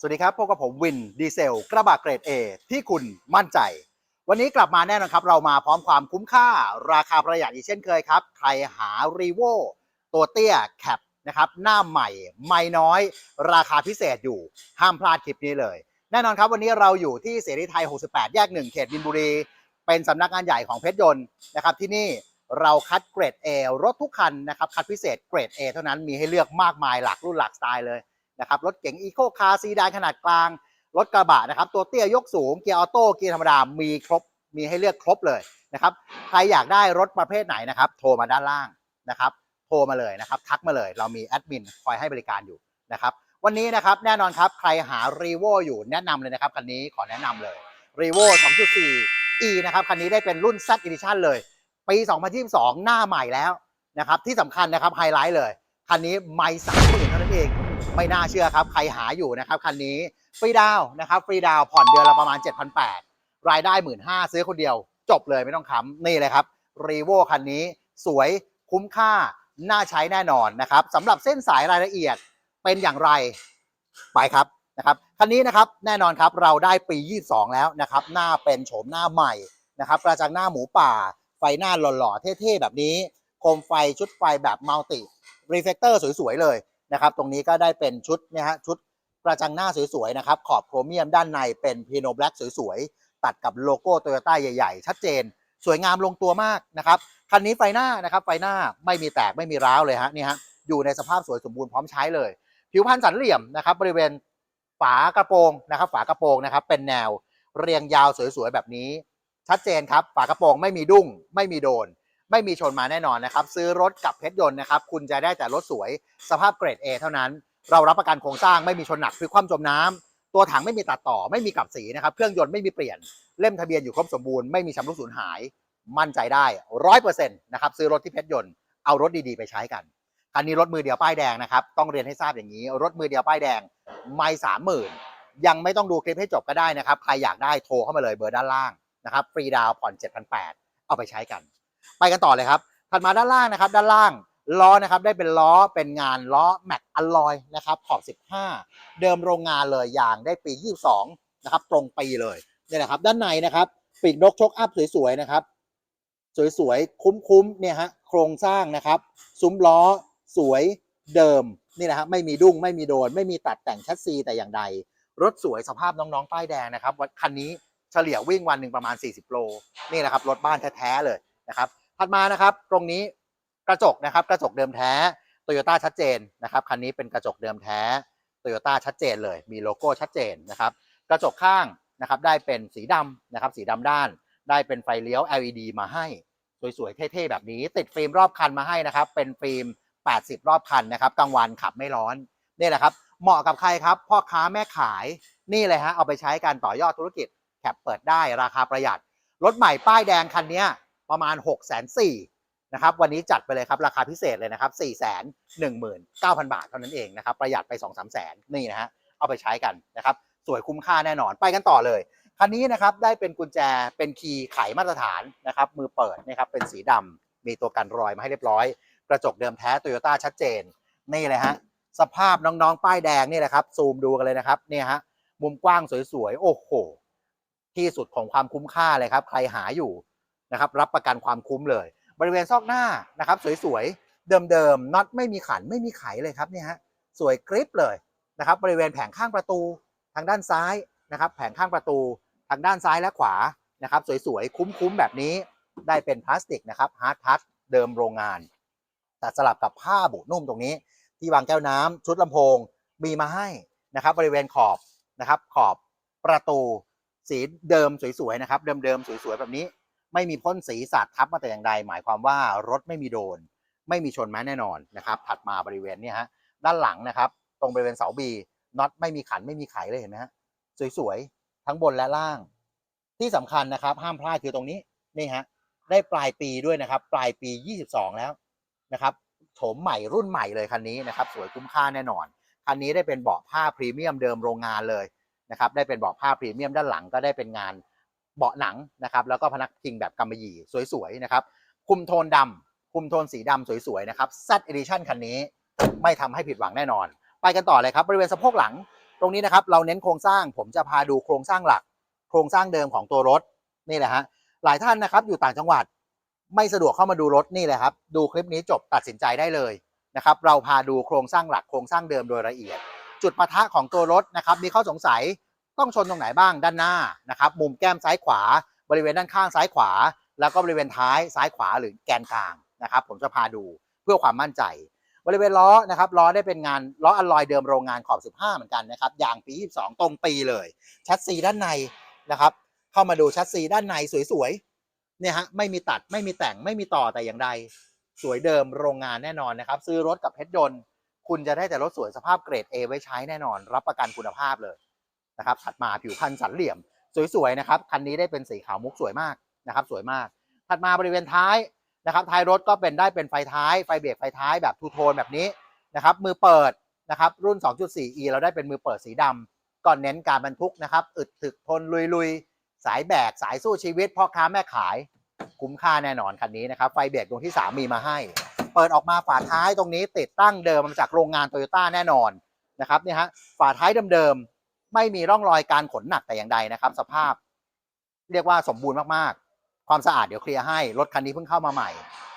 สวัสดีครับพบกับผมวินดีเซล กระบะเกรด A ที่คุณมั่นใจ วันนี้กลับมาแน่นอนครับ เรามาพร้อมความคุ้มค่าราคาประหยัดอีกเช่นเคยครับ ใครหารีโวตัวเตี้ยแคปนะครับหน้าใหม่ ไม่น้อย ราคาพิเศษอยู่ ห้ามพลาดคลิปนี้เลย แน่นอนครับวันนี้เราอยู่ที่เสรีไทย 68 แยก 1 เขตบินบุรี เป็นสำนักงานใหญ่ของเพชรยนต์นะครับที่นี่เราคัดเกรด A รถทุกคันนะครับคัดพิเศษเกรด A เท่านั้นมีให้เลือกมากมายหลากรุ่นหลากสไตล์เลย นะครับรถเก๋งอีโคคาร์ซีดานขนาดกลาง รถกระบะนะครับตัวเตี้ยยกสูงเกียร์ออโต้เกียร์ธรรมดามีครบมีให้เลือกครบเลยนะครับใครอยากได้รถประเภทไหนนะครับ โทรมาด้านล่างนะครับโทรมาเลยนะครับ ทักมาเลยเรามีแอดมินคอยให้บริการอยู่นะครับวันนี้นะครับแน่นอนครับใครหา r ีโวอยู่แนะนำเลยนะครับคันนี้ขอแนะนำเลย r ีโว2.4 e นะครับคันนี้ได้เป็นรุ่น Z Edition เลย ปี 2022 หน้าใหม่แล้วนะครับที่สำคัญนะครับไฮไลท์เลย คันนี้ไม่สามหมื่นเท่านั้นเอง ไม่น่าเชื่อครับ ใครหาอยู่นะครับคันนี้ฟรีดาวนะครับฟรีดาวผ่อนเดือนละประมาณ 7,800 รายได้ 1 5ื่นซื้อคนเดียว จบเลยไม่ต้องค้ำนี่เลยครับรีโวคันนี้สวยคุ้มค่า น่าใช้แน่นอนนะครับสำหรับเส้นสายรายละเอียดเป็นอย่างไรไปครับนะครับคันนี้นะครับแน่นอนครับเราได้ปี 22 แล้วนะครับหน้าเป็นโฉมหน้าใหม่นะครับกระจังหน้าหมูป่า ไฟหน้าหล่อๆเท่ๆแบบนี้โคมไฟชุดไฟแบบมัลติรีเฟกเตอร์สวยๆเลย นะครับ ตรงนี้ก็ได้เป็นชุดนี่ยฮะชุดกระจังหน้าสวยๆนะครับ ขอบโครเมียมด้านในเป็นพีโนแบล็กสวยๆ ตัดกับโลโก้โตโยต้าใหญ่ๆ ชัดเจน สวยงามลงตัวมากนะครับ คันนี้ไฟหน้านะครับ ไฟหน้าไม่มีแตกไม่มีร้าวเลยฮะนี่ฮะอยู่ในสภาพสวยสมบูรณ์พร้อมใช้เลย ผิวพันสันเหลี่ยมนะครับ บริเวณฝากระโปรงนะครับ ฝากระโปรงนะครับ เป็นแนวเรียงยาวสวยๆแบบนี้ ชัดเจนครับ ฝากระโปรงไม่มีดุ้งไม่มีโดน ไม่มีชนมาแน่นอนนะครับ ซื้อรถกับเพชรยนต์นะครับ คุณจะได้แต่รถสวยสภาพเกรด A เท่านั้น เรารับประกันโครงสร้างไม่มีชนหนักพลิกคว่ำจมน้ำตัวถังไม่มีตัดต่อไม่มีกลับสีนะครับ เครื่องยนต์ไม่มีเปลี่ยน เล่มทะเบียนอยู่ครบสมบูรณ์ไม่มีชำรุดสูญหาย มั่นใจได้ร้อยเปอร์เซ็นต์นะครับซื้อรถที่เพชรยนต์เอารถดีๆไปใช้กันคันนี้รถมือเดียวป้ายแดงนะครับต้องเรียนให้ทราบอย่างนี้ รถมือเดียวป้ายแดงไม่สามหมื่นยังไม่ต้องดูคลิปให้จบก็ได้นะครับใครอยากได้โทรเข้ามาเลยเบอร์ด้านล่างนะครับฟรีดาวน์ผ่อน7,800เอาไปใช้กัน ไปกันต่อเลยครับ ถัดมาด้านล่างนะครับ ด้านล่างล้อนะครับได้เป็นล้อเป็นงานล้อแม็กอลลอยนะครับขอบ 15 เดิมโรงงานเลยยางได้ปี 22 นะครับ ตรงปีเลยเนี่ยนะครับ ด้านในนะครับปีกนกชกอัพสวยๆนะครับ สวยๆ คุ้มๆเนี่ยฮะโครงสร้างนะครับ ซุ้มล้อสวยเดิมนี่นะฮะไม่มีดุ้งไม่มีโดน ไม่มีตัดแต่งแชสซีแต่อย่างใด รถสวยสภาพน้องๆป้ายแดงนะครับคันนี้เฉลี่ยวิ่งวันหนึ่งประมาณ 40 โลนี่นะครับรถบ้านแท้ๆเลย นะครับถัดมานะครับตรงนี้กระจกนะครับกระจกเดิมแท้โตโยต้าชัดเจนนะครับคันนี้เป็นกระจกเดิมแท้โตโยต้าชัดเจนเลย มีโลโก้ชัดเจนนะครับกระจกข้างนะครับได้เป็นสีดำนะครับสีดำด้าน ได้เป็นไฟเลี้ยว LED มาให้ สวยๆ เท่ๆ แบบนี้ ติดฟิล์มรอบคันมาให้นะครับ เป็นฟิล์ม 80 รอบคันนะครับกลางวันขับไม่ร้อนนี่แหละครับ เหมาะกับใครครับพ่อค้าแม่ขายนี่เลยฮะเอาไปใช้การต่อยอดธุรกิจแคปเปิดได้ราคาประหยัดรถใหม่ป้ายแดงคันนี้ ประมาณ 6 4 0 0 0นะครับวันนี้จัดไปเลยครับราคาพิเศษเลยนะครับ 4 1 9 0 0 0 บาทเท่านั้นเองนะครับประหยัดไป 2 3 0 0 0 0นี่นะฮะเอาไปใช้กันนะครับสวยคุ้มค่าแน่นอนไปกันต่อเลยคันนี้นะครับได้เป็นกุญแจเป็นคีย์ไขมาตรฐานนะครับมือเปิดนะครับเป็นสีดำมีตัวกันรอยมาให้เรียบร้อย กระจกเดิมแท้โตโยต้าชัดเจนนี่เลยฮะสภาพน้องๆ ป้ายแดงนี่แหละครับ ซูมดูกันเลยนะครับเนี่ยฮะมุมกว้างสวยๆ โอ้โห ที่สุดของความคุ้มค่าเลยครับ ใครหาอยู่ นะครับรับประกันความคุ้มเลย บริเวณซอกหน้านะครับสวยๆ เดิมๆน็อตไม่มีขันไม่มีไขเลยครับเนี่ยฮะสวยกริปเลยนะครับบริเวณแผงข้างประตูทางด้านซ้ายนะครับแผงข้างประตูทางด้านซ้ายและขวานะครับสวยๆ คุ้มๆ แบบนี้ได้เป็นพลาสติกนะครับฮาร์ดทัชเดิมโรงงานแต่สลับกับผ้าบุนุ่มตรงนี้ ที่วางแก้วน้ำชุดลำโพงมีมาให้นะครับบริเวณขอบนะครับขอบประตูสีเดิมสวยๆนะครับเดิมๆสวยๆแบบนี้ ไม่มีพ่นสีสาดทับมาแต่อย่างใด หมายความว่ารถไม่มีโดน ไม่มีชนแม้แน่นอนนะครับถัดมาบริเวณนี้ฮะด้านหลังนะครับ ตรงบริเวณเสาบีน็อตไม่มีขันไม่มีไขเลยเห็นไหมฮะสวยๆทั้งบนและล่าง ที่สำคัญนะครับ ห้ามพลาดคือตรงนี้นี่ฮะได้ปลายปีด้วยนะครับ ปลายปี 22 แล้วนะครับโฉมใหม่รุ่นใหม่เลยคันนี้นะครับสวยคุ้มค่าแน่นอนคันนี้ได้เป็นเบาะผ้าพรีเมียมเดิมโรงงานเลยนะครับได้เป็นเบาะผ้าพรีเมียมด้านหลังก็ได้เป็นงาน เบาะหนังนะครับ แล้วก็พนักพิงแบบกำมะหยี่สวยๆนะครับ คุมโทนดำคุมโทนสีดำสวยๆนะครับ Z Edition คันนี้ไม่ทำให้ผิดหวังแน่นอน ไปกันต่อเลยครับ บริเวณสะโพกหลัง ตรงนี้นะครับ เราเน้นโครงสร้าง ผมจะพาดูโครงสร้างหลัก โครงสร้างเดิมของตัวรถนี่แหละฮะ หลายท่านนะครับ อยู่ต่างจังหวัด ไม่สะดวกเข้ามาดูรถนี่เลยครับ ดูคลิปนี้จบตัดสินใจได้เลยนะครับ เราพาดูโครงสร้างหลักโครงสร้างเดิมโดยละเอียด จุดปะทะของตัวรถนะครับ มีข้อสงสัย ต้องชนตรงไหนบ้างด้านหน้านะครับมุมแก้มซ้ายขวา บริเวณด้านข้างซ้ายขวา แล้วก็บริเวณท้ายซ้ายขวาหรือแกนกลางนะครับ ผมจะพาดูเพื่อความมั่นใจ บริเวณล้อนะครับล้อได้เป็นงานล้ออลลอยเดิมโรงงานขอบ 15 เหมือนกันนะครับยางปี 22 ตรงปีเลยแชสซีด้านในนะครับ เข้ามาดูแชสซีด้านในสวยๆเนี่ยฮะไม่มีตัดไม่มีแต่งไม่มีต่อแต่อย่างใดสวยเดิมโรงงานแน่นอนนะครับ ซื้อรถกับเพชรยนต์คุณจะได้แต่รถสวยสภาพเกรด A ไว้ใช้แน่นอน รับประกันคุณภาพเลย นะครับถัดมาผิวพันธ์สันเหลี่ยม สวยๆนะครับคันนี้ได้เป็นสีขาวมุกสวยมากนะครับ สวยมาก ถัดมาบริเวณท้ายนะครับท้ายรถก็เป็นได้เป็นไฟท้ายไฟเบรกไฟท้ายแบบทูโทนแบบนี้นะครับ มือเปิดนะครับรุ่น 2.4e เราได้เป็นมือเปิดสีดำก่อนเน้นการบรรทุกนะครับอึดถึกทนลุยๆ สายแบกสายสู้ชีวิตพ่อค้าแม่ขายคุ้มค่าแน่นอนคันนี้นะครับ ไฟเบรกดวงที่ 3 มีมาให้ เปิดออกมาฝาท้ายตรงนี้ติดตั้งเดิมมาจากโรงงานโตโยต้าแน่นอนนะครับนี่ฮะฝาท้ายเดิมๆ ไม่มีร่องรอยการขนหนักแต่อย่างใดนะครับ สภาพ เรียกว่าสมบูรณ์มากๆ ความสะอาดเดี๋ยวเคลียร์ให้ รถคันนี้เพิ่งเข้ามาใหม่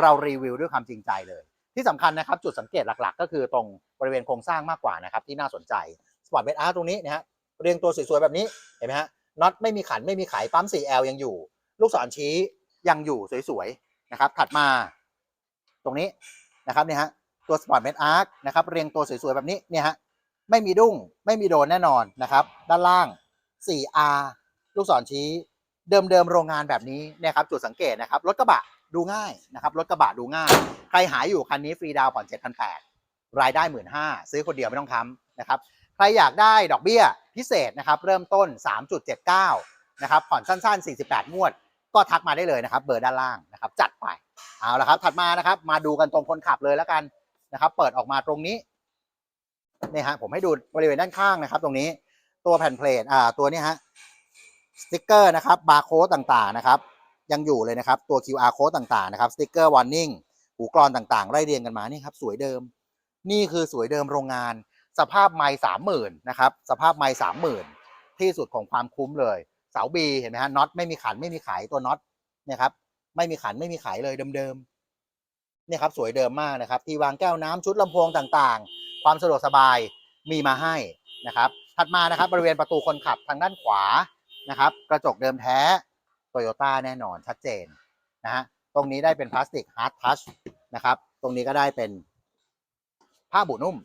เรารีวิวด้วยความจริงใจเลย ที่สำคัญนะครับ จุดสังเกตหลักๆ ก็คือตรงบริเวณโครงสร้างมากกว่านะครับ ที่น่าสนใจสปอร์ตเบสอาร์ตรงนี้นะฮะเรียงตัวสวยๆแบบนี้เห็นไหมฮะน็อตไม่มีขันไม่มีไขปั๊ม 4L ยังอยู่ ลูกศรชี้ยังอยู่สวยๆนะครับ ถัดมาตรงนี้นะครับเนี่ยฮะตัวสปอร์ตเมดอาร์คนะครับเรียงตัวสวยๆแบบนี้เนี่ยฮะ ไม่มีดุ้ง ไม่มีโดนแน่นอนนะครับ ด้านล่าง 4R ลูกศรชี้ เดิมๆโรงงานแบบนี้นะครับจุดสังเกตนะครับ รถกระบะดูง่ายนะครับ รถกระบะดูง่าย ใครหายอยู่คันนี้ฟรีดาวผ่อน7,800รายได้ 15,000ซื้อคนเดียวไม่ต้องค้ำนะครับ ใครอยากได้ดอกเบี้ยพิเศษนะครับ เริ่มต้น 3.79 นะครับ ผ่อนสั้น ๆ 48 งวด ก็ทักมาได้เลยนะครับ เบอร์ด้านล่างนะครับ จัดไป เอาละครับ ถัดมานะครับ มาดูกันตรงคนขับเลยแล้วกันนะครับ เปิดออกมาตรงนี้ นี่ฮะผมให้ดูบริเวณด้านข้างนะครับ ตรงนี้ตัวแผ่นเพลทอ่าตัวนี้ฮะสติ๊กเกอร์นะครับบาร์โค้ดต่างๆนะครับ ยังอยู่เลยนะครับตัว QR code ต่างๆนะครับสติ๊กเกอร์วอร์นิ่งหูกรอนต่างๆ ไล่เรียงกันมานี่ครับสวยเดิม นี่คือสวยเดิมโรงงาน สภาพไม้สามหมื่นนะครับสภาพไม้สามหมื่นที่สุดของความคุ้มเลย เสาบีเห็นไหมฮะน็อตไม่มีขันไม่มีไขตัวน็อตเนี่ยครับไม่มีขันไม่มีไขเลยเดิมๆเนี่ยครับสวยเดิมมากนะครับ ที่วางแก้วน้ำชุดลำโพงต่างๆ ความสะดวกสบายมีมาให้นะครับ ถัดมานะครับบริเวณประตูคนขับทางด้านขวานะครับ กระจกเดิมแท้โตโยต้าแน่นอนชัดเจนนะฮะตรงนี้ได้เป็นพลาสติกฮาร์ดทัชนะครับ ตรงนี้ก็ได้เป็นผ้าบุนุ่ม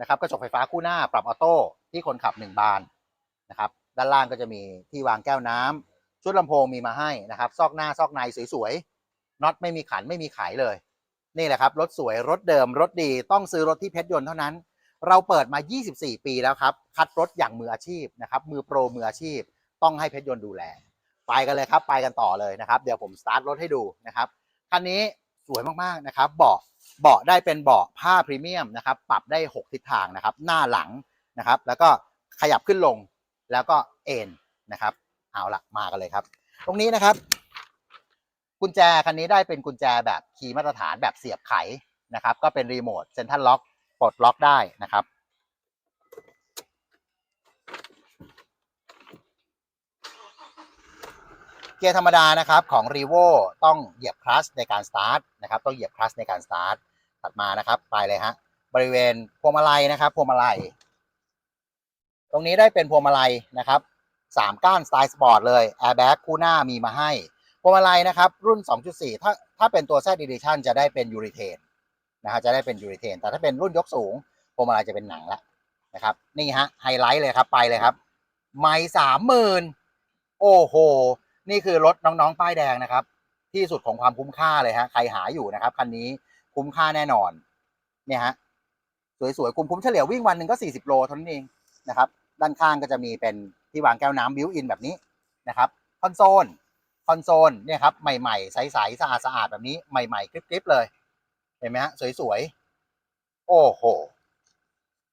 นะครับ กระจกไฟฟ้าคู่หน้าปรับออโต้ที่คนขับหนึ่งบานนะครับ ด้านล่างก็จะมีที่วางแก้วน้ำชุดลำโพงมีมาให้นะครับ ซอกหน้าซอกในสวยๆน็อตไม่มีขันไม่มีไขเลย นี่แหละครับ รถสวยรถเดิมรถดีต้องซื้อรถที่เพชรยนต์เท่านั้น เราเปิดมา 24 ปีแล้วครับ คัดรถอย่างมืออาชีพนะครับมือโปรมืออาชีพ ต้องให้เพชรยนต์ดูแล ไปกันเลยครับ ไปกันต่อเลยนะครับ เดี๋ยวผมสตาร์ทรถให้ดูนะครับคันนี้สวยมากๆนะครับเบาะเบาะได้เป็นเบาะผ้าพรีเมียมนะครับปรับได้ 6 ทิศทางนะครับหน้าหลังนะครับ แล้วก็ขยับขึ้นลงแล้วก็เอ็นนะครับ เอาละมากันเลยครับ ตรงนี้นะครับ กุญแจคันนี้ได้เป็นกุญแจแบบคีย์มาตรฐานแบบเสียบไขนะครับ ก็เป็นรีโมทเซ็นทรัลล็อกปลดล็อกได้นะครับเกียร์ธรรมดานะครับของ r ีโวต้องเหยียบคลัชในการสตาร์ทนะครับต้องเหยียบคลัชในการสตาร์ทถัดมานะครับไปเลยฮะบริเวณพวงมาลัยนะครับพวงมาลัย ตรงนี้ได้เป็นพวงมาลัยนะครับสามก้านสไตล์สปอร์ตเลยแอร์แบ็กคู่หน้ามีมาให้ พวงมาลัยนะครับ รุ่น 2.4 ถ้าถ้าเป็นตัว Z Edition จะได้เป็นยูริเทนนะฮะจะได้เป็นยูริเทนแต่ถ้าเป็นรุ่นยกสูงพวงมาลัยจะเป็นหนังละนะครับนี่ฮะไฮไลท์เลยครับไปเลยครับไม่สามหมื่นโอ้โห นี่คือรถน้องๆป้ายแดงนะครับ ที่สุดของความคุ้มค่าเลยฮะใครหาอยู่นะครับคันนี้คุ้มค่าแน่นอนเนี่ยฮะสวยๆคุ้มๆเฉลี่ยวิ่งวันหนึ่งก็ 40 โลเท่านั้นเองนะครับ ด้านข้างก็จะมีเป็นที่วางแก้วน้ำบิวอินแบบนี้นะครับคอนโซล คอนโซลเนี่ยครับใหม่ๆ ใสๆสะอาดๆแบบนี้ใหม่ๆกริบๆเลย เห็นไหมฮะสวยๆ โอ้โห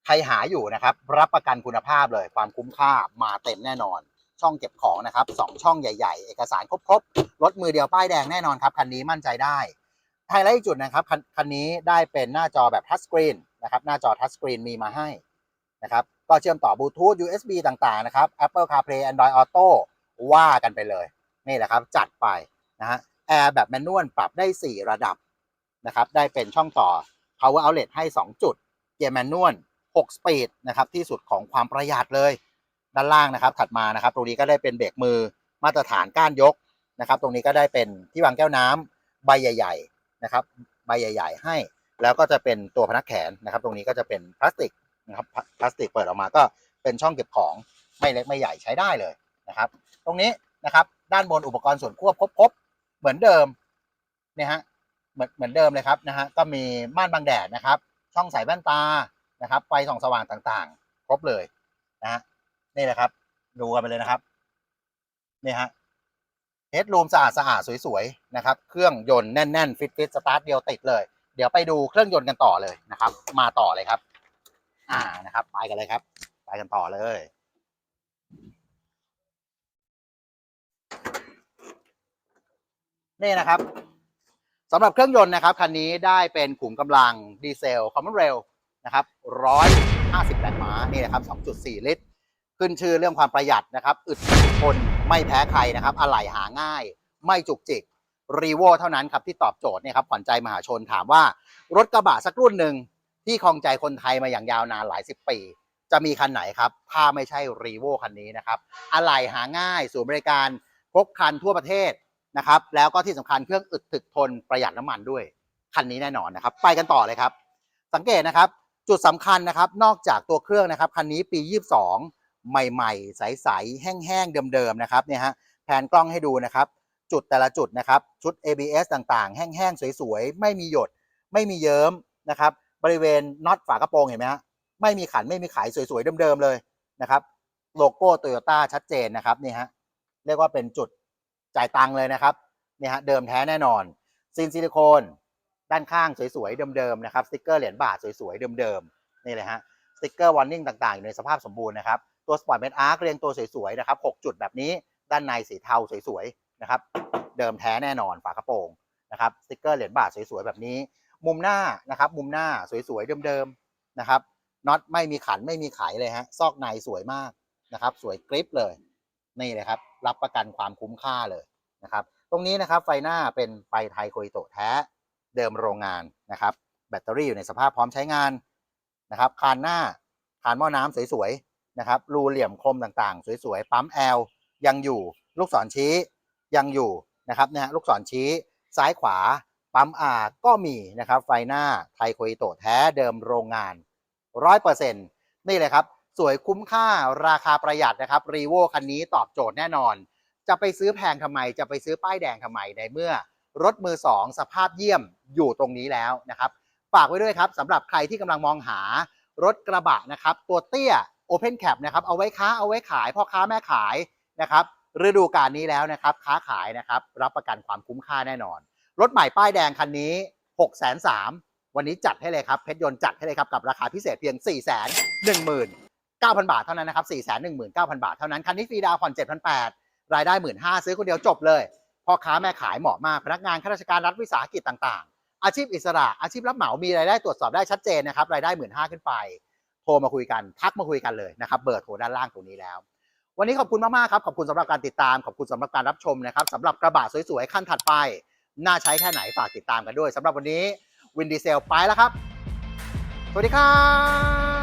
ใครหาอยู่นะครับ รับประกันคุณภาพเลยความคุ้มค่ามาเต็มแน่นอน ช่องเก็บของนะครับสองช่องใหญ่ๆ เอกสารครบๆรถมือเดียวป้ายแดงแน่นอนครับคันนี้มั่นใจได้ไฮไลท์อีกจุดนะครับคันคันนี้ได้เป็นหน้าจอแบบทัชสกรีนนะครับหน้าจอทัชสกรีนมีมาให้นะครับก็เชื่อมต่อบลูทูธ USB ต่างๆนะครับ Apple CarPlay Android Auto ว่ากันไปเลย นี่แหละครับจัดไปนะฮะแอร์แบบแมนนวลปรับได้ 4 ระดับนะครับได้เป็นช่องต่อ power outlet ให้ 2 จุด เกียร์แมนนวล6สปีดนะครับที่สุดของความประหยัดเลย ด้านล่างนะครับถัดมานะครับตรงนี้ก็ได้เป็นเบรกมือมาตรฐานก้านยกนะครับ ตรงนี้ก็ได้เป็นที่วางแก้วน้ำใบใหญ่ๆนะครับใบใหญ่ ๆ ให้แล้วก็จะเป็นตัวพนักแขนนะครับ ตรงนี้ก็จะเป็นพลาสติกนะครับพลาสติกเปิดออกมาก็เป็นช่องเก็บของไม่เล็กไม่ใหญ่ใช้ได้เลยนะครับ ตรงนี้ นะครับ ด้านบนอุปกรณ์ส่วนควบครบๆเหมือนเดิมเนี่ยฮะเหมือนเหมือนเดิมเลยครับนะฮะก็มีม่านบังแดดนะครับ ช่องใส่แว่นตานะครับไฟส่องสว่างต่างๆ ครบเลยนะฮะนี่แหละครับ ดูกันไปเลยนะครับนี่ฮะเฮดรูมสะอาดสะอาดสวยๆนะครับ เครื่องยนต์แน่นๆ ฟิตฟิตสตาร์ทเดียวติดเลย เดี๋ยวไปดูเครื่องยนต์กันต่อเลยนะครับ มาต่อเลยครับ อ่านะครับ ไปกันเลยครับ ไปกันต่อเลย นี่นะครับสำหรับเครื่องยนต์นะครับคันนี้ได้เป็นขุมกำลังดีเซลคอมมอนเรลนะครับ150แรงม้านี่นะครับ 2.4 ลิตร ขึ้นชื่อเรื่องความประหยัดนะครับ อึดทนไม่แพ้ใครนะครับ อะไหล่หาง่าย ไม่จุกจิกรีโวเท่านั้นครับที่ตอบโจทย์เนี่ยครับขวัญใจมหาชนถามว่า รถกระบะสักรุ่นหนึ่งที่ครองใจคนไทยมาอย่างยาวนานหลายสิบปี จะมีคันไหนครับ ถ้าไม่ใช่รีโวคันนี้นะครับ อะไหล่หาง่าย ศูนย์บริการครบคันทั่วประเทศ นะครับ แล้วก็ที่สำคัญเครื่องอึดถึกทนประหยัดน้ำมันด้วย คันนี้แน่นอนนะครับ ไปกันต่อเลยครับ สังเกตนะครับ จุดสำคัญนะครับ นอกจากตัวเครื่องนะครับ คันนี้ปี 22 ใหม่ๆ ใสๆ แห้งๆ เดิมๆ นะครับเนี่ยฮะ แผนกล้องให้ดูนะครับ จุดแต่ละจุดนะครับ ชุด ABS ต่างๆ แห้งๆ สวยๆ ไม่มีหยด ไม่มีเยิ้มนะครับ บริเวณน็อตฝากระโปรงเห็นไหมฮะ ไม่มีขัน ไม่มีไขสวยๆ เดิมๆ เลยนะครับ โลโก้โตโยต้าชัดเจนนะครับนี่ฮะ เรียกว่าเป็นจุด จ่ายตังค์เลยนะครับเนี่ยฮะเดิมแท้แน่นอนซินซิลิโคนด้านข้างสวยๆเดิมๆนะครับสติกเกอร์เหรียญบาทสวยๆเดิมๆนี่เลยฮะสติกเกอร์วอร์นิ่งต่างๆอยู่ในสภาพสมบูรณ์นะครับตัวสปอร์ตเมทอาร์คเรียงตัวสวยๆนะครับ6จุดแบบนี้ด้านในสีเทาสวยๆนะครับเดิมแท้แน่นอนฝากระโปรงนะครับสติกเกอร์เหรียญบาทสวยๆแบบนี้ มุมหน้านะครับมุมหน้าสวยๆเดิมๆนะครับน็อตไม่มีขันไม่มีไขเลยฮะซอกในสวยมากนะครับสวยกริปเลยนี่เลยครับ รับประกันความคุ้มค่าเลยนะครับ ตรงนี้นะครับไฟหน้าเป็นไฟไทยโคอิโตแท้เดิมโรงงานนะครับ แบตเตอรี่อยู่ในสภาพพร้อมใช้งานนะครับคานหน้าคานหม้อน้ำสวยๆนะครับ รูเหลี่ยมคมต่างๆ สวยๆ ปั๊มแอลยังอยู่ลูกศรชี้ยังอยู่นะครับเนี่ยลูกศรชี้ซ้ายขวาปั๊มอาก็มีนะครับไฟหน้าไทยโคอิโตแท้เดิมโรงงานร้อยเปอร์เซ็นต์นี่เลยครับ สวยคุ้มค่าราคาประหยัดนะครับรีโวคันนี้ตอบโจทย์แน่นอน จะไปซื้อแพงทำไม จะไปซื้อป้ายแดงทำไมในเมื่อ รถมือสองสภาพเยี่ยมอยู่ตรงนี้แล้วนะครับฝากไว้ด้วยครับสำหรับใครที่กำลังมองหารถกระบะนะครับ ตัวเตี้ย Open Cap นะครับเอาไว้ค้าเอาไว้ขายพ่อค้าแม่ขายนะครับฤดูกาลนี้แล้วนะครับ ค้าขายนะครับรับประกันความคุ้มค่าแน่นอน รถใหม่ป้ายแดงคันนี้6 3 0 0 0วันนี้จัดให้เลยครับเพชรยนต์จัดให้เลยครับกับราคาพิเศษเพียง 4 1 1 9 0 0 9,000 บาทเท่านั้นนะครับ 4 1 9 0 0 0 บาทเท่านั้น คันนี้ฟรีดาวผ่อน7,800 รายได้ 1 5ื่นซื้อคนเดียวจบเลยพ่อค้าแม่ขายเหมาะมาก พนักงานข้าราชการรัฐวิสาหกิจต่างๆ อาชีพอิสระ อาชีพรับเหมา มีรายได้ตรวจสอบได้ชัดเจนนะครับ รายได้ 1 5ื่นขึ้นไป โทรมาคุยกัน ทักมาคุยกันเลยนะครับ เบอร์โทรด้านล่างตรงนี้แล้ว วันนี้ขอบคุณมากๆครับ ขอบคุณสำหรับการติดตาม ขอบคุณสำหรับการรับชมนะครับสำหรับกระบะสวยๆขั้นถัดไป น่าใช้แค่ไหนฝากติดตามกันด้วยสำหรับวันนี้วินดีเซลไปแล้วครับ สวัสดีครับ